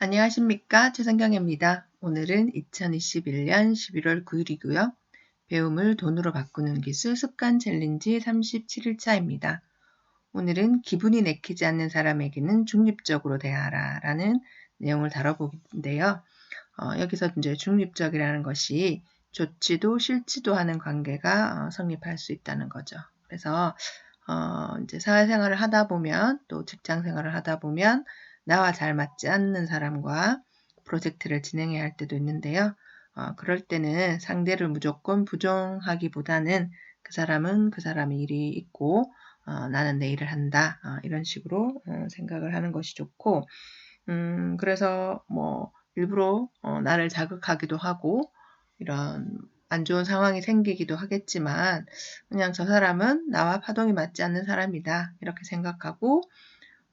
안녕하십니까 최성경입니다. 오늘은 2021년 11월 9일이고요. 배움을 돈으로 바꾸는 기술 습관 챌린지 37일차입니다. 오늘은 기분이 내키지 않는 사람에게는 중립적으로 대하라 라는 내용을 다뤄보는데요. 어, 여기서 이제 중립적이라는 것이 좋지도 싫지도 하는 관계가 어, 성립할 수 있다는 거죠. 그래서 어, 이제 사회생활을 하다 보면 또 직장 생활을 하다 보면 나와 잘 맞지 않는 사람과 프로젝트를 진행해야 할 때도 있는데요. 어, 그럴 때는 상대를 무조건 부정하기보다는 그 사람은 그 사람의 일이 있고 어, 나는 내 일을 한다 어, 이런 식으로 어, 생각을 하는 것이 좋고 음, 그래서 뭐 일부러 어, 나를 자극하기도 하고 이런 안 좋은 상황이 생기기도 하겠지만 그냥 저 사람은 나와 파동이 맞지 않는 사람이다. 이렇게 생각하고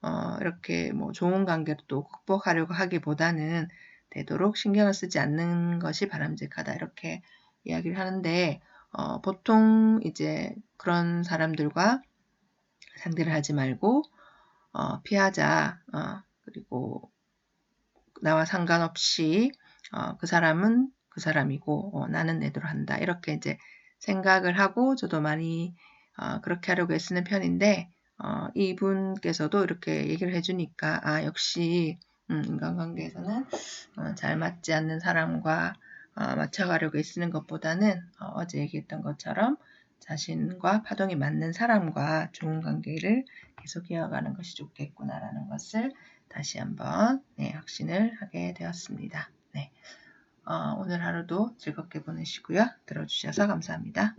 어, 이렇게 뭐 좋은 관계로 또 극복하려고 하기보다는 되도록 신경을 쓰지 않는 것이 바람직하다. 이렇게 이야기를 하는데 어, 보통 이제 그런 사람들과 상대를 하지 말고 어, 피하자. 어, 그리고 나와 상관없이 어, 그 사람은 그 사람이고 어, 나는 내대로 한다 이렇게 이제 생각을 하고 저도 많이 어, 그렇게 하려고 애쓰는 편인데 어, 이분께서도 이렇게 얘기를 해주니까 아 역시 음, 인간관계에서는 어, 잘 맞지 않는 사람과 어, 맞춰가려고 애쓰는 것보다는 어, 제 얘기했던 것처럼 자신과 파동이 맞는 사람과 좋은 관계를 계속 이어가는 것이 좋겠구나라는 것을 다시 한번 네, 확신을 하게 되었습니다. 네. 어, 오늘 하루도 즐겁게 보내시고요. 들어주셔서 감사합니다.